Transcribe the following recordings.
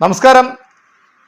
നമസ്കാരം.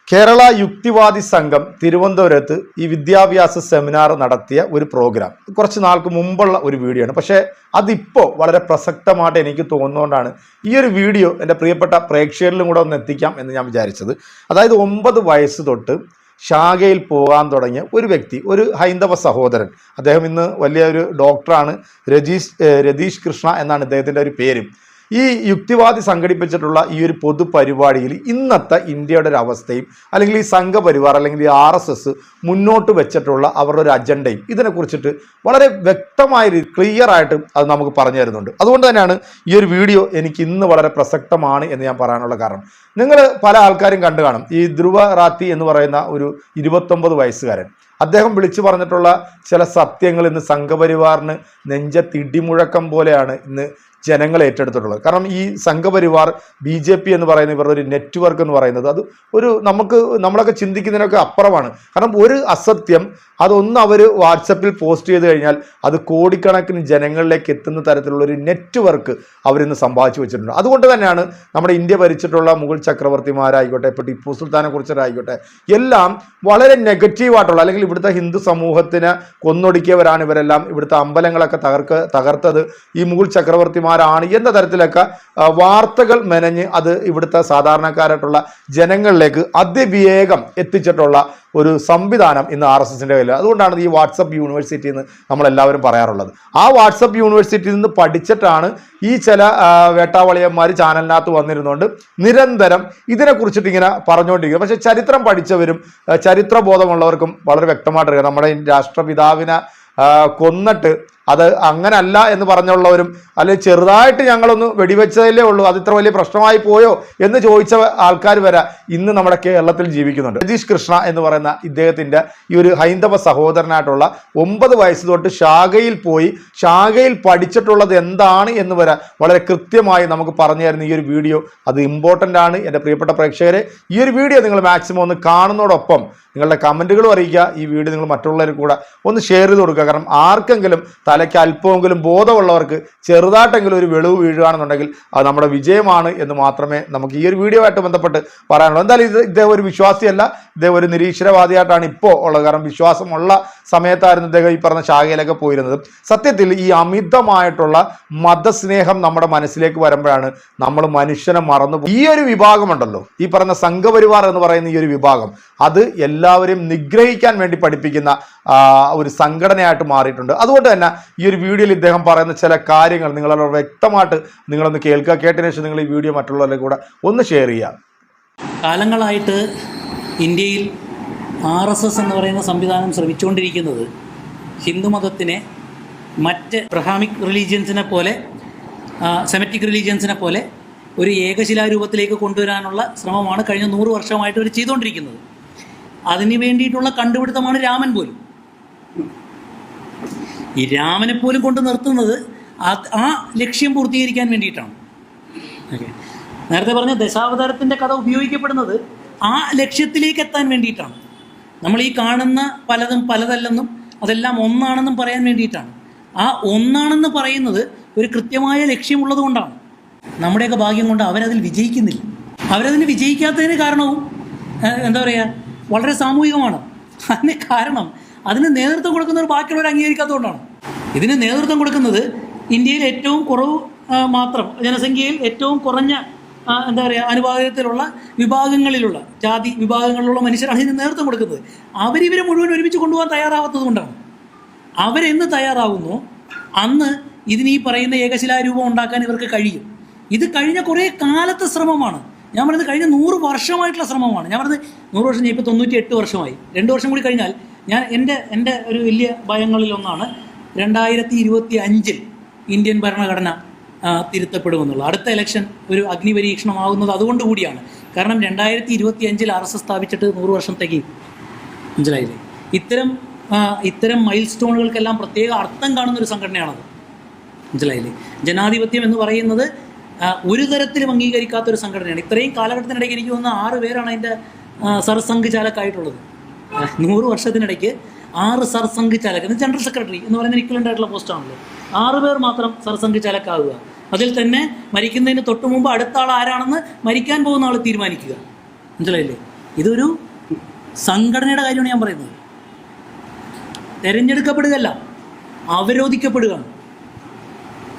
കേരള യുക്തിവാദി സംഘം തിരുവനന്തപുരത്ത് ഈ വിദ്യാഭ്യാസ സെമിനാർ നടത്തിയ ഒരു പ്രോഗ്രാം. കുറച്ച് നാൾക്ക് മുമ്പുള്ള ഒരു വീഡിയോ ആണ്. പക്ഷേ അതിപ്പോൾ വളരെ പ്രസക്തമായിട്ട് എനിക്ക് തോന്നുന്നതുകൊണ്ടാണ് ഈ ഒരു വീഡിയോ എന്റെ പ്രിയപ്പെട്ട പ്രേക്ഷകരിലും കൂടെ ഒന്ന് എത്തിക്കാം എന്ന് ഞാൻ വിചാരിച്ചത്. അതായത് ഒമ്പത് വയസ്സ് തൊട്ട് ശാഖയിൽ പോകാൻ തുടങ്ങിയ ഒരു വ്യക്തി ഒരു ഹൈന്ദവ സഹോദരൻ. അദ്ദേഹം ഇന്ന് വലിയൊരു ഡോക്ടറാണ്. രജീഷ് രതീഷ് കൃഷ്ണ എന്നാണ് ഇദ്ദേഹത്തിന്റെ ഒരു പേരും. ഈ യുക്തിവാദി സംഘടിപ്പിച്ചിട്ടുള്ള ഈ ഒരു പൊതുപരിപാടിയിൽ ഇന്നത്തെ ഇന്ത്യയുടെ ഒരു അവസ്ഥയും അല്ലെങ്കിൽ ഈ സംഘപരിവാർ അല്ലെങ്കിൽ ഈ ആർ എസ് എസ് മുന്നോട്ട് വെച്ചിട്ടുള്ള അവരുടെ ഒരു അജണ്ടയും ഇതിനെക്കുറിച്ചിട്ട് വളരെ വ്യക്തമായ ക്ലിയർ ആയിട്ട് അത് നമുക്ക് പറഞ്ഞു തരുന്നുണ്ട്. അതുകൊണ്ട് തന്നെയാണ് ഈ ഒരു വീഡിയോ എനിക്ക് ഇന്ന് വളരെ പ്രസക്തമാണ് എന്ന് ഞാൻ പറയാനുള്ള കാരണം. നിങ്ങൾ പല ആൾക്കാരും കണ്ടു കാണും. ഈ ധ്രുവ റാത്തി എന്ന് പറയുന്ന ഒരു ഇരുപത്തൊമ്പത് വയസ്സുകാരൻ. അദ്ദേഹം വിളിച്ചു പറഞ്ഞിട്ടുള്ള ചില സത്യങ്ങൾ ഇന്ന് സംഘപരിവാറിന് നെഞ്ചത്തിടിമുഴക്കം പോലെയാണ് ഇന്ന് ജനങ്ങൾ ഏറ്റെടുത്തിട്ടുള്ളത്. കാരണം ഈ സംഘപരിവാർ ബി ജെ പി എന്ന് പറയുന്ന ഇവരുടെ ഒരു നെറ്റ്വർക്ക് എന്ന് പറയുന്നത് അത് ഒരു നമുക്ക് നമ്മളൊക്കെ ചിന്തിക്കുന്നതിനൊക്കെ അപ്പുറമാണ്. കാരണം ഒരു അസത്യം അതൊന്ന് അവർ വാട്സപ്പിൽ പോസ്റ്റ് ചെയ്ത് കഴിഞ്ഞാൽ അത് കോടിക്കണക്കിന് ജനങ്ങളിലേക്ക് എത്തുന്ന തരത്തിലുള്ള ഒരു നെറ്റ്വർക്ക് അവരിന്ന് സമ്പാദിച്ചു വെച്ചിട്ടുണ്ട്. അതുകൊണ്ട് തന്നെയാണ് നമ്മുടെ ഇന്ത്യ ഭരിച്ചിട്ടുള്ള മുഗൾ ചക്രവർത്തിമാരായിക്കോട്ടെ ഇപ്പോൾ ടിപ്പു സുൽത്താനെ കുറിച്ചിട്ടായിക്കോട്ടെ എല്ലാം വളരെ നെഗറ്റീവായിട്ടുള്ള അല്ലെങ്കിൽ ഇവിടുത്തെ ഹിന്ദു സമൂഹത്തിന് കൊന്നൊടുക്കിയവരാണ് ഇവരെല്ലാം. ഇവിടുത്തെ അമ്പലങ്ങളൊക്കെ തകർക്ക് തകർത്തത് ഈ മുഗൾ ചക്രവർത്തിമാരാണ് എന്ന തരത്തിലൊക്കെ വാർത്തകൾ മെനഞ്ഞ് അത് ഇവിടുത്തെ സാധാരണക്കാരായിട്ടുള്ള ജനങ്ങളിലേക്ക് അതിവേഗം എത്തിച്ചിട്ടുള്ള ഒരു സംവിധാനം ഇന്ന് ആർ എസ് എസിന്റെ കയ്യിൽ അതുകൊണ്ടാണ് ഈ വാട്സപ്പ് യൂണിവേഴ്സിറ്റി എന്ന് നമ്മളെല്ലാവരും പറയാറുള്ളത്. ആ വാട്സപ്പ് യൂണിവേഴ്സിറ്റിയിൽ നിന്ന് പഠിച്ചിട്ടാണ് ഈ ചില വേട്ടാവളിയന്മാർ ചാനലിനകത്ത് വന്നിരുന്നുകൊണ്ട് നിരന്തരം ഇതിനെക്കുറിച്ചിട്ട് ഇങ്ങനെ പറഞ്ഞുകൊണ്ടിരിക്കുക പക്ഷേ ചരിത്രം പഠിച്ചവരും ചരിത്രബോധമുള്ളവർക്കും വളരെ വ്യക്തമായിട്ടറിയാം. നമ്മുടെ രാഷ്ട്രപിതാവിനെ കൊന്നിട്ട് അത് അങ്ങനല്ല എന്ന് പറഞ്ഞുള്ളവരും അല്ലെങ്കിൽ ചെറുതായിട്ട് ഞങ്ങളൊന്ന് വെടിവെച്ചതല്ലേ ഉള്ളൂ അത് ഇത്ര വലിയ പ്രശ്നമായി പോയോ എന്ന് ചോദിച്ച ആൾക്കാർ വരെ ഇന്ന് നമ്മുടെ കേരളത്തിൽ ജീവിക്കുന്നുണ്ട്. രതീഷ് കൃഷ്ണ എന്ന് പറയുന്ന ഇദ്ദേഹത്തിന്റെ ഈ ഒരു ഹൈന്ദവ സഹോദരനായിട്ടുള്ള ഒമ്പത് വയസ്സ് തൊട്ട് ശാഖയിൽ പോയി ശാഖയിൽ പഠിച്ചിട്ടുള്ളത് എന്താണ് എന്ന് വരെ വളരെ കൃത്യമായി നമുക്ക് പറഞ്ഞു തരുന്ന ഈ ഒരു വീഡിയോ അത് ഇമ്പോർട്ടന്റ് ആണ്. എന്റെ പ്രിയപ്പെട്ട പ്രേക്ഷകരെ ഈ ഒരു വീഡിയോ നിങ്ങൾ മാക്സിമം ഒന്ന് കാണുന്നതോടൊപ്പം നിങ്ങളുടെ കമന്റുകളും അറിയിക്കുക ഈ വീഡിയോ നിങ്ങൾ മറ്റുള്ളവർ കൂടെ ഒന്ന് ഷെയർ ചെയ്ത് കൊടുക്കുക. കാരണം ആർക്കെങ്കിലും തലയ്ക്ക് അല്പമെങ്കിലും ബോധമുള്ളവർക്ക് ചെറുതായിട്ടെങ്കിലും ഒരു വെളിവ് വീഴുകയാണെന്നുണ്ടെങ്കിൽ അത് നമ്മുടെ വിജയമാണ് എന്ന് മാത്രമേ നമുക്ക് ഈ ഒരു വീഡിയോ ആയിട്ട് ബന്ധപ്പെട്ട് പറയാനുള്ളൂ. എന്തായാലും ഇത് ഇദ്ദേഹം ഒരു വിശ്വാസിയല്ല. ഇദ്ദേഹം ഒരു നിരീശ്വരവാദിയായിട്ടാണ് ഇപ്പോൾ ഉള്ളത്. കാരണം വിശ്വാസമുള്ള സമയത്തായിരുന്നു ഇദ്ദേഹം ഈ പറഞ്ഞ ശാഖയിലൊക്കെ പോയിരുന്നത്. സത്യത്തിൽ ഈ അമിതമായിട്ടുള്ള മതസ്നേഹം നമ്മുടെ മനസ്സിലേക്ക് വരുമ്പോഴാണ് നമ്മൾ മനുഷ്യനെ മറന്നു ഈ ഒരു വിഭാഗമുണ്ടല്ലോ. ഈ പറഞ്ഞ സംഘപരിവാർ എന്ന് പറയുന്ന ഈ ഒരു വിഭാഗം അത് എല്ലാവരെയും നിഗ്രഹിക്കാൻ വേണ്ടി പഠിപ്പിക്കുന്ന ഒരു സംഘടനയായിട്ട് മാറിയിട്ടുണ്ട്. അതുകൊണ്ട് തന്നെ ഈ ഒരു വീഡിയോയിൽ ഇദ്ദേഹം പറയുന്ന ചില കാര്യങ്ങൾ നിങ്ങളോട് വ്യക്തമായിട്ട് നിങ്ങളൊന്ന് കേൾക്കുക. കേട്ടതിന് ശേഷം നിങ്ങൾ ഈ വീഡിയോ മറ്റുള്ളവരുടെ കൂടെ ഒന്ന് ഷെയർ ചെയ്യുക. കാലങ്ങളായിട്ട് ഇന്ത്യയിൽ ആർ എസ് എസ് എന്ന് പറയുന്ന സംവിധാനം ശ്രമിച്ചുകൊണ്ടിരിക്കുന്നത് ഹിന്ദുമതത്തിനെ മറ്റ് ബ്രഹാമിക് റിലീജിയൻസിനെ പോലെ സെമറ്റിക് റിലീജിയൻസിനെ പോലെ ഒരു ഏകശിലാരൂപത്തിലേക്ക് കൊണ്ടുവരാനുള്ള ശ്രമമാണ് കഴിഞ്ഞ നൂറ് വർഷമായിട്ട് അവർ ചെയ്തുകൊണ്ടിരിക്കുന്നത്. അതിന് വേണ്ടിയിട്ടുള്ള കണ്ടുപിടുത്തമാണ് രാമൻ പോലും. ഈ രാമനെ പോലും കൊണ്ട് നിർത്തുന്നത് ആ ലക്ഷ്യം പൂർത്തീകരിക്കാൻ വേണ്ടിയിട്ടാണ്. ഓക്കെ നേരത്തെ പറഞ്ഞ ദശാവതാരത്തിന്റെ കഥ ഉപയോഗിക്കപ്പെടുന്നത് ആ ലക്ഷ്യത്തിലേക്ക് എത്താൻ വേണ്ടിയിട്ടാണ്. നമ്മൾ ഈ കാണുന്ന പലതും പലതല്ലെന്നും അതെല്ലാം ഒന്നാണെന്നും പറയാൻ വേണ്ടിയിട്ടാണ്. ആ ഒന്നാണെന്ന് പറയുന്നത് ഒരു കൃത്യമായ ലക്ഷ്യമുള്ളത് കൊണ്ടാണ്. നമ്മുടെയൊക്കെ ഭാഗ്യം കൊണ്ട് അവരതിൽ വിജയിക്കുന്നില്ല. അവരതിന് വിജയിക്കാത്തതിന് കാരണവും എന്താ പറയുക വളരെ സാമൂഹികമാണ്. അതിന് കാരണം അതിന് നേതൃത്വം കൊടുക്കുന്നവർ ബാക്കിയുള്ളവർ അംഗീകരിക്കാത്തതുകൊണ്ടാണ്. ഇതിന് നേതൃത്വം കൊടുക്കുന്നത് ഇന്ത്യയിൽ ഏറ്റവും കുറവ് മാത്രം ജനസംഖ്യയിൽ ഏറ്റവും കുറഞ്ഞ എന്താ പറയുക അനുപാതത്തിലുള്ള വിഭാഗങ്ങളിലുള്ള ജാതി വിഭാഗങ്ങളിലുള്ള മനുഷ്യരാണ് ഇതിന് നേതൃത്വം കൊടുക്കുന്നത്. അവരിവരെ മുഴുവൻ ഒരുമിച്ച് കൊണ്ടുപോകാൻ തയ്യാറാവാത്തത് കൊണ്ടാണ്. അവരെന്ന് തയ്യാറാവുന്നു അന്ന് ഇതിന് ഈ പറയുന്ന ഏകശിലാരൂപം ഉണ്ടാക്കാൻ ഇവർക്ക് കഴിയും. ഇത് കഴിഞ്ഞ കുറേ കാലത്തെ ശ്രമമാണ്. ഞാൻ പറയുന്നത് കഴിഞ്ഞ നൂറ് വർഷമായിട്ടുള്ള ശ്രമമാണ്. ഞാൻ പറയുന്നത് നൂറ് വർഷം ഇപ്പോൾ തൊണ്ണൂറ്റി എട്ട് വർഷമായി. രണ്ട് വർഷം കൂടി കഴിഞ്ഞാൽ ഞാൻ എന്റെ എന്റെ ഒരു വലിയ ഭയങ്ങളിലൊന്നാണ് രണ്ടായിരത്തി ഇരുപത്തി അഞ്ചിൽ ഇന്ത്യൻ ഭരണഘടന തിരുത്തപ്പെടുമെന്നുള്ളത്. അടുത്ത ഇലക്ഷൻ ഒരു അഗ്നിപരീക്ഷണമാകുന്നത് അതുകൊണ്ട് കൂടിയാണ്. കാരണം രണ്ടായിരത്തി ഇരുപത്തി അഞ്ചിൽ ആർ എസ് എസ് സ്ഥാപിച്ചിട്ട് നൂറ് വർഷത്തേക്ക് മനസ്സിലായില്ലേ? ഇത്തരം ഇത്തരം മൈൽ സ്റ്റോണുകൾക്കെല്ലാം പ്രത്യേക അർത്ഥം കാണുന്ന ഒരു സംഘടനയാണത്. മനസ്സിലായില്ലേ? ജനാധിപത്യം എന്ന് പറയുന്നത് ഒരു തരത്തിലും അംഗീകരിക്കാത്ത ഒരു സംഘടനയാണ്. ഇത്രയും കാലഘട്ടത്തിനിടയ്ക്ക് എനിക്ക് തോന്നുന്ന ആറ് പേരാണ് അതിന്റെ സർസംഘ് ചാലക്കായിട്ടുള്ളത് ആ, നൂറ് വർഷത്തിനിടയ്ക്ക് ആറ് സർസംഘ് ചാലക് എന്ന് ജനറൽ സെക്രട്ടറി എന്ന് പറയുന്ന ഇക്വലന്റ് ആയിട്ടുള്ള പോസ്റ്റാണല്ലോ ആറ് പേർ മാത്രം സർസംഘ് ചാലക്കാവുക അതിൽ തന്നെ മരിക്കുന്നതിന് തൊട്ട് മുമ്പ് അടുത്ത ആൾ ആരാണെന്ന് മരിക്കാൻ പോകുന്ന ആൾ തീരുമാനിക്കുക. മനസ്സിലായില്ലേ? ഇതൊരു സംഘടനയുടെ കാര്യമാണ് ഞാൻ പറയുന്നത്. തിരഞ്ഞെടുക്കപ്പെടുകയല്ല അവരോധിക്കപ്പെടുകയാണ്.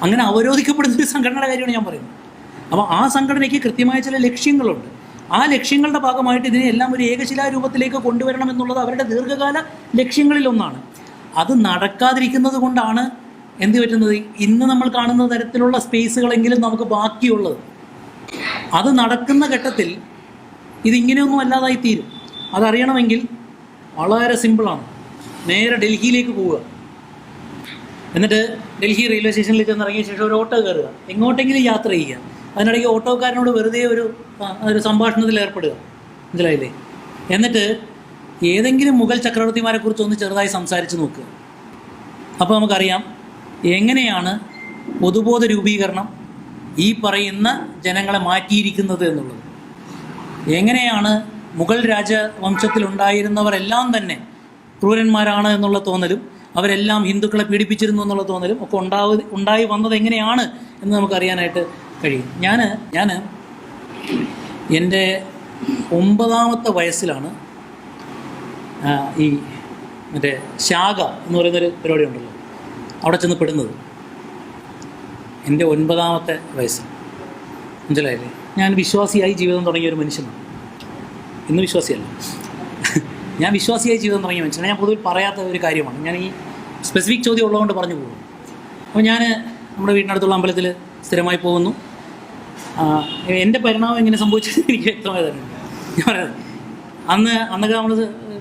അങ്ങനെ അവരോധിക്കപ്പെടുന്ന ഒരു സംഘടനയുടെ കാര്യമാണ് ഞാൻ പറയുന്നത്. അപ്പോൾ ആ സംഘടനയ്ക്ക് കൃത്യമായ ചില ലക്ഷ്യങ്ങളുണ്ട്. ആ ലക്ഷ്യങ്ങളുടെ ഭാഗമായിട്ട് ഇതിനെ എല്ലാം ഒരു ഏകശിലാരൂപത്തിലേക്ക് കൊണ്ടുവരണം എന്നുള്ളത് അവരുടെ ദീർഘകാല ലക്ഷ്യങ്ങളിലൊന്നാണ് അത് നടക്കാതിരിക്കുന്നത് കൊണ്ടാണ് എന്ത് പറ്റുന്നത്? ഇന്ന് നമ്മൾ കാണുന്ന തരത്തിലുള്ള സ്പേസുകളെങ്കിലും നമുക്ക് ബാക്കിയുള്ളത്. അത് നടക്കുന്ന ഘട്ടത്തിൽ ഇതിങ്ങനെയൊന്നും അല്ലാതായി തീരും. അതറിയണമെങ്കിൽ വളരെ സിമ്പിളാണ്. നേരെ ഡൽഹിയിലേക്ക് പോവുക. എന്നിട്ട് ഡൽഹി റെയിൽവേ സ്റ്റേഷനിൽ ചെന്ന് ഇറങ്ങിയ ശേഷം ഒരു ഓട്ടോ കയറുക. എങ്ങോട്ടെങ്കിലും യാത്ര ചെയ്യുക. അതിനിടയ്ക്ക് ഓട്ടോക്കാരനോട് വെറുതെ ഒരു ഒരു സംഭാഷണത്തിൽ ഏർപ്പെടുക. മനസ്സിലായില്ലേ? എന്നിട്ട് ഏതെങ്കിലും മുഗൾ ചക്രവർത്തിമാരെ കുറിച്ച് ഒന്ന് ചെറുതായി സംസാരിച്ച് നോക്കുക. അപ്പോൾ നമുക്കറിയാം എങ്ങനെയാണ് പൊതുബോധ രൂപീകരണം ഈ പറയുന്ന ജനങ്ങളെ മാറ്റിയിരിക്കുന്നത് എന്നുള്ളത്. എങ്ങനെയാണ് മുഗൾ രാജവംശത്തിലുണ്ടായിരുന്നവരെല്ലാം തന്നെ ക്രൂരന്മാരാണ് എന്നുള്ള തോന്നലും അവരെല്ലാം ഹിന്ദുക്കളെ പീഡിപ്പിച്ചിരുന്നു എന്നുള്ള തോന്നലും ഒക്കെ ഉണ്ടാവ് ഉണ്ടായി വന്നത് എങ്ങനെയാണ് എന്ന് നമുക്കറിയാനായിട്ട് കഴിയും. ഞാൻ ഞാൻ എന്റെ ഒമ്പതാമത്തെ വയസ്സിലാണ് ഈ മറ്റേ ശാഖ എന്ന് പറയുന്നൊരു പരിപാടി ഉണ്ടല്ലോ അവിടെ ചെന്ന് പെടുന്നത്. എന്റെ ഒൻപതാമത്തെ വയസ്സ്. മനസ്സിലായില്ലേ? ഞാൻ വിശ്വാസിയായി ജീവിതം തുടങ്ങിയ ഒരു മനുഷ്യനാണ്. ഇന്ന് വിശ്വാസിയല്ല. ഞാൻ വിശ്വാസിയായി ജീവിതം തുടങ്ങിയ മനുഷ്യനാണ്. ഞാൻ പൊതുവിൽ പറയാത്ത ഒരു കാര്യമാണ്. ഞാൻ ഈ സ്പെസിഫിക് ചോദ്യം ഉള്ളതുകൊണ്ട് പറഞ്ഞു പോകും അപ്പോൾ ഞാൻ നമ്മുടെ വീടിനടുത്തുള്ള അമ്പലത്തിൽ സ്ഥിരമായി പോകുന്നു. എന്റെ പരിണാമം എങ്ങനെ സംഭവിച്ചത് എനിക്ക് വ്യക്തമായി ഞാൻ അന്ന് അന്നൊക്കെ നമ്മൾ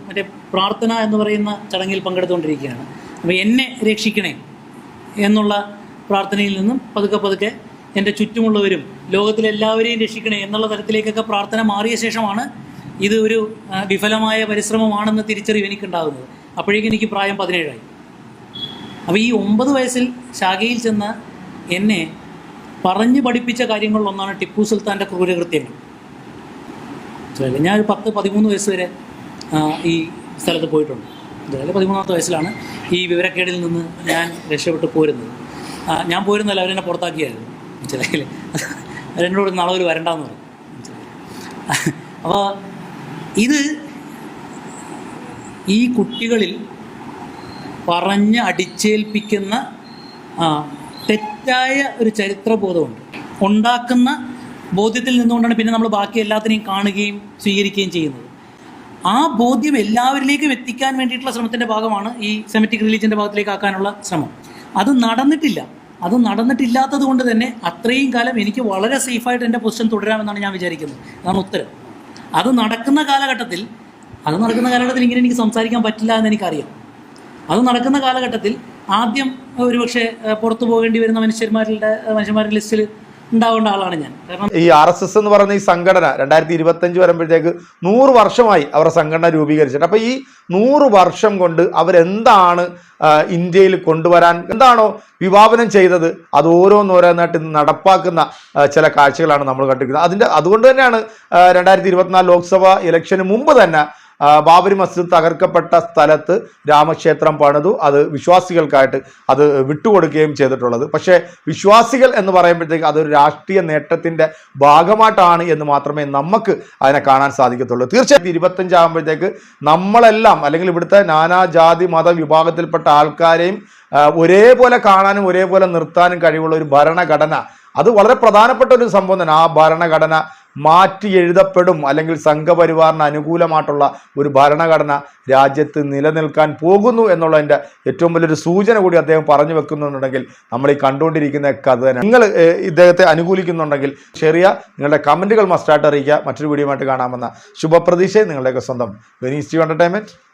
മറ്റേ പ്രാർത്ഥന എന്ന് പറയുന്ന ചടങ്ങിൽ പങ്കെടുത്തുകൊണ്ടിരിക്കുകയാണ്. അപ്പോൾ എന്നെ രക്ഷിക്കണേ എന്നുള്ള പ്രാർത്ഥനയിൽ നിന്നും പതുക്കെ പതുക്കെ എന്റെ ചുറ്റുമുള്ളവരും ലോകത്തിലെല്ലാവരെയും രക്ഷിക്കണേ എന്നുള്ള തരത്തിലേക്കൊക്കെ പ്രാർത്ഥന മാറിയ ശേഷമാണ് ഇത് ഒരു വിഫലമായ പരിശ്രമമാണെന്ന് തിരിച്ചറിവ് എനിക്കുണ്ടാകുന്നത്. അപ്പോഴേക്കും എനിക്ക് പ്രായം പതിനേഴായി. അപ്പോൾ ഈ ഒമ്പത് വയസ്സിൽ ശാഖയിൽ ചെന്ന എന്നെ പറഞ്ഞു പഠിപ്പിച്ച കാര്യങ്ങളിലൊന്നാണ് ടിപ്പു സുൽത്താന്റെ ക്രൂരകൃത്യങ്ങൾ ഞാൻ ഒരു പത്ത് പതിമൂന്ന് വയസ്സ് വരെ ഈ സ്ഥലത്ത് പോയിട്ടുണ്ട്. അതായത് പതിമൂന്നാമത്തെ വയസ്സിലാണ് ഈ വിവരക്കേടിൽ നിന്ന് ഞാൻ രക്ഷപ്പെട്ട് പോരുന്നത്. ഞാൻ പോരുന്നല്ല അവരെന്നെ പുറത്താക്കിയായിരുന്നു. മനസ്സിലായില്ലേ? അവരെന്നോട് നാളെ ഒരു വരണ്ടെന്ന് പറഞ്ഞു അപ്പോൾ ഇത് ഈ കുട്ടികളിൽ പറഞ്ഞ് അടിച്ചേൽപ്പിക്കുന്ന തെറ്റായ ഒരു ചരിത്രബോധമുണ്ട്. ഉണ്ടാക്കുന്ന ബോധ്യത്തിൽ നിന്നുകൊണ്ടാണ് പിന്നെ നമ്മൾ ബാക്കി എല്ലാത്തിനെയും കാണുകയും സ്വീകരിക്കുകയും ചെയ്യുന്നത്. ആ ബോധ്യം എല്ലാവരിലേക്കും എത്തിക്കാൻ വേണ്ടിയിട്ടുള്ള ശ്രമത്തിന്റെ ഭാഗമാണ് ഈ സെമറ്റിക് റിലീജിയന്റെ ഭാഗത്തിലേക്ക് ആക്കാനുള്ള ശ്രമം. അത് നടന്നിട്ടില്ല. അത് നടന്നിട്ടില്ലാത്തത് കൊണ്ട് തന്നെ അത്രയും കാലം എനിക്ക് വളരെ സേഫായിട്ട് എന്റെ പൊസിഷൻ തുടരാമെന്നാണ് ഞാൻ വിചാരിക്കുന്നത്. അതാണ് ഉത്തരം. അത് നടക്കുന്ന കാലഘട്ടത്തിൽ അത് നടക്കുന്ന കാലഘട്ടത്തിൽ ഇങ്ങനെ എനിക്ക് സംസാരിക്കാൻ പറ്റില്ല എന്ന് എനിക്കറിയാം. അത് നടക്കുന്ന കാലഘട്ടത്തിൽ ആദ്യം ഒരുപക്ഷെ പുറത്തു പോകേണ്ടി വരുന്ന മനുഷ്യന്മാരുടെ മനുഷ്യന്മാരുടെ ലിസ്റ്റിൽ ഉണ്ടാവേണ്ട ആളാണ് ഞാൻ. കാരണം ഈ ആർ എസ് എസ് എന്ന് പറയുന്ന ഈ സംഘടന രണ്ടായിരത്തി ഇരുപത്തഞ്ച് വരുമ്പോഴത്തേക്ക് നൂറ് വർഷമായി അവരുടെ സംഘടന രൂപീകരിച്ചിട്ട് അപ്പോൾ ഈ നൂറ് വർഷം കൊണ്ട് അവരെന്താണ് ഇന്ത്യയിൽ കൊണ്ടുവരാൻ എന്താണോ വിഭാവനം ചെയ്തത് അത് ഓരോന്നോരോന്നായിട്ട് നടപ്പാക്കുന്ന ചില കാഴ്ചകളാണ് നമ്മൾ കണ്ടിരിക്കുന്നത്. അതിന്റെ അതുകൊണ്ട് തന്നെയാണ് രണ്ടായിരത്തി ഇരുപത്തിനാല് ലോക്സഭ ഇലക്ഷന് മുമ്പ് തന്നെ ബാബരി മസ്ജിദ് തകർക്കപ്പെട്ട സ്ഥലത്ത് രാമക്ഷേത്രം പണിതു. അത് വിശ്വാസികൾക്കായിട്ട് അത് വിട്ടുകൊടുക്കുകയും ചെയ്തിട്ടുള്ളത്. പക്ഷേ വിശ്വാസികൾ എന്ന് പറയുമ്പോഴത്തേക്ക് അതൊരു രാഷ്ട്രീയ നേട്ടത്തിന്റെ ഭാഗമായിട്ടാണ് എന്ന് മാത്രമേ നമുക്ക് അതിനെ കാണാൻ സാധിക്കത്തുള്ളൂ. തീർച്ചയായിട്ടും ഇരുപത്തഞ്ചാകുമ്പോഴത്തേക്ക് നമ്മളെല്ലാം അല്ലെങ്കിൽ ഇവിടുത്തെ നാനാജാതി മത വിഭാഗത്തിൽപ്പെട്ട ആൾക്കാരെയും ഒരേപോലെ കാണാനും ഒരേപോലെ നിർത്താനും കഴിവുള്ള ഒരു ഭരണഘടന അത് വളരെ പ്രധാനപ്പെട്ട ഒരു സംഭവം തന്നെ. ആ ഭരണഘടന മാറ്റി എഴുതപ്പെടും അല്ലെങ്കിൽ സംഘപരിവാറിന് അനുകൂലമായിട്ടുള്ള ഒരു ഭരണഘടന രാജ്യത്ത് നിലനിൽക്കാൻ പോകുന്നു എന്നുള്ളതിന്റെ ഏറ്റവും വലിയൊരു സൂചന കൂടി അദ്ദേഹം പറഞ്ഞു വെക്കുന്നുണ്ടെങ്കിൽ നമ്മൾ ഈ കണ്ടുകൊണ്ടിരിക്കുന്ന കഥ തന്നെ. നിങ്ങൾ ഇദ്ദേഹത്തെ അനുകൂലിക്കുന്നുണ്ടെങ്കിൽ ചെറിയ നിങ്ങളുടെ കമന്റുകൾ മസ്റ്റായിട്ട് അറിയിക്കുക. മറ്റൊരു വീഡിയോ ആയിട്ട് കാണാമെന്ന ശുഭപ്രതീക്ഷയും നിങ്ങളുടെയൊക്കെ സ്വന്തം വെനീസ് എന്റർടൈൻമെന്റ്